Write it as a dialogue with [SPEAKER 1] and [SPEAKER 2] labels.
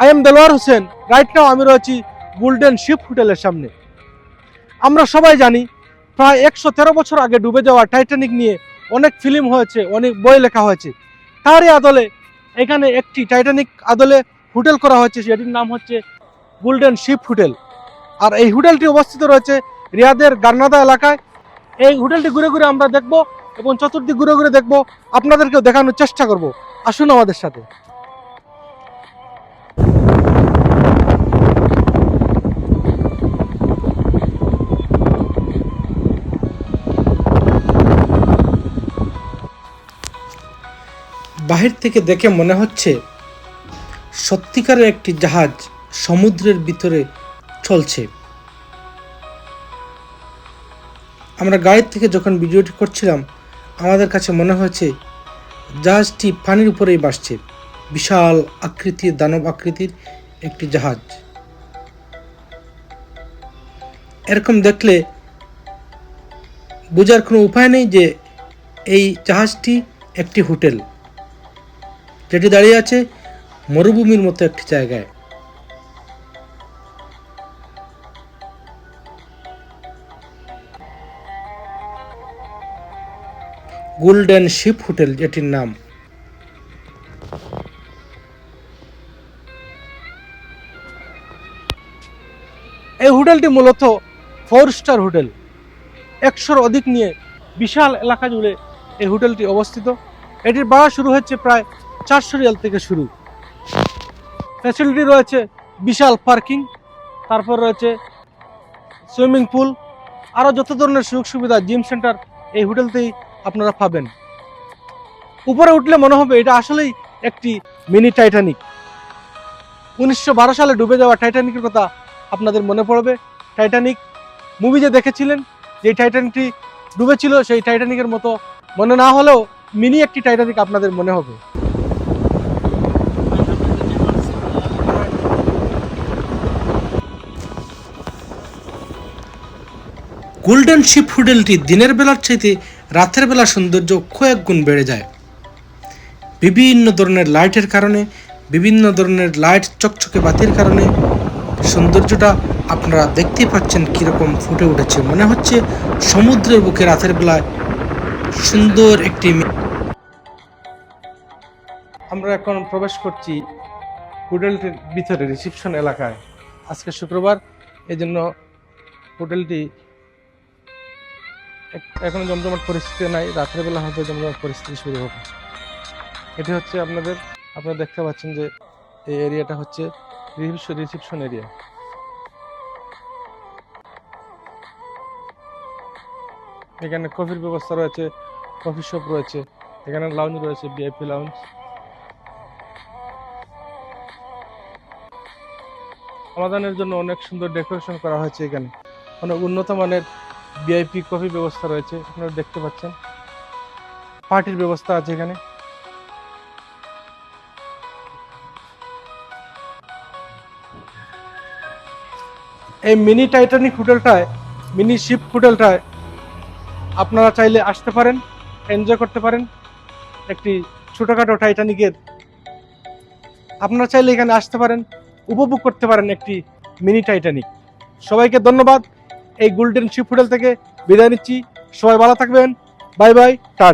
[SPEAKER 1] I am Delwar Hossain right now আমি রয়েছি golden sheep হোটেলের সামনে। আমরা সবাই জানি, প্রায় একশো তেরো বছর আগে ডুবে যাওয়া টাইটানিক নিয়ে অনেক ফিল্ম হয়েছে, অনেক বই লেখা হয়েছে। তারই আদলে এখানে একটি টাইটানিক আদলে হোটেল করা হয়েছে সেটির নাম হচ্ছে গোল্ডেন শিপ হোটেল আর এই হোটেলটি অবস্থিত রয়েছে রিয়াদের গার্নাদা এলাকায়। এই হোটেলটি ঘুরে ঘুরে আমরা দেখব এবং চতুর্দিক ঘুরে ঘুরে দেখব। আপনাদেরকেও দেখানোর চেষ্টা করব। আসুন আমাদের সাথে। বাহির থেকে দেখে মনে হচ্ছে সত্যিকারের একটি জাহাজ সমুদ্রের ভিতরে চলছে। আমরা গাড়ির থেকে যখন ভিডিওটি করছিলাম, আমাদের কাছে মনে হয়েছে, জাহাজটি পানির উপরেই বাসছে বিশাল আকৃতির, দানব আকৃতির একটি জাহাজ। এরকম দেখলে বোঝার কোনো উপায় নেই যে এই জাহাজটি একটি হোটেল। যেটি দাঁড়িয়ে আছে মরুভূমির মতো একটি জায়গায়। গোল্ডেন শিপ হোটেল যেটির নাম। এই হোটেলটি মূলত ফোর স্টার হোটেল। একশোর অধিক নিয়ে বিশাল এলাকা জুড়ে এই হোটেলটি অবস্থিত। এটির ভাড়া শুরু হচ্ছে প্রায় চারশো রিয়াল থেকে শুরু। ফ্যাসিলিটি রয়েছে বিশাল পার্কিং তারপর রয়েছে সুইমিং পুল আরও যত ধরনের সুযোগ সুবিধা জিম সেন্টার এই হোটেলতেই আপনারা পাবেন। উপরে উঠলে মনে হবে এটা আসলেই একটি মিনি টাইটানিক উনিশশো বারো সালে ডুবে যাওয়া টাইটানিকের কথা আপনাদের মনে পড়বে। টাইটানিক মুভি যে দেখেছিলেন, যে টাইটানিকটি ডুবেছিল সেই টাইটানিকের মতো মনে না হলেও মিনি একটি টাইটানিক আপনাদের মনে হবে। গোল্ডেন শিপ হোটেলটি দিনের বেলার চাইতে রাতের বেলা সৌন্দর্য কয়েক গুণ বেড়ে যায়। বিভিন্ন ধরনের লাইটের কারণে, বিভিন্ন ধরনের লাইট চকচকে বাতির কারণে সৌন্দর্যটা আপনারা দেখতেই পাচ্ছেন কীরকম ফুটে উঠেছে। মনে হচ্ছে সমুদ্রের বুকে রাতের বেলায় সুন্দর একটি আমরা এখন প্রবেশ করছি হোটেলটির ভিতরে রিসিপশন এলাকায়। আজকে শুক্রবার এই জন্য হোটেলটি এখনও জমজমাট পরিস্থিতি নাই রাতের বেলা হয়তো জমজমাট পরিস্থিতি শুরু হবে। এটি হচ্ছে আপনাদের, আপনারা দেখতে পাচ্ছেন যে এই এরিয়াটা হচ্ছে রিসিপশন এরিয়া। এখানে কফির ব্যবস্থা রয়েছে, কফি শপ রয়েছে, এখানে লাউঞ্জ রয়েছে ভিআইপি লাউঞ্জ সমাধানের জন্য অনেক সুন্দর ডেকোরেশন করা হয়েছে এখানে। অনেক উন্নত মানের ভিআইপি কফি ব্যবস্থা রয়েছে, আপনারা দেখতে পাচ্ছেন। পার্টির ব্যবস্থা আছে এখানে। এই মিনি টাইটানিক হোটেলটায়, মিনি শিপ হোটেলটায় আপনারা চাইলে আসতে পারেন, এনজয় করতে পারেন। একটি ছোটোখাটো টাইটানিকের। আপনারা চাইলে এখানে আসতে পারেন, উপভোগ করতে পারেন একটি মিনি টাইটানিক। সবাইকে ধন্যবাদ। এই গোল্ডেন শিপ হোটেল থেকে বিদায় নিচ্ছি। সবাই ভালো থাকবেন। Bye bye tata.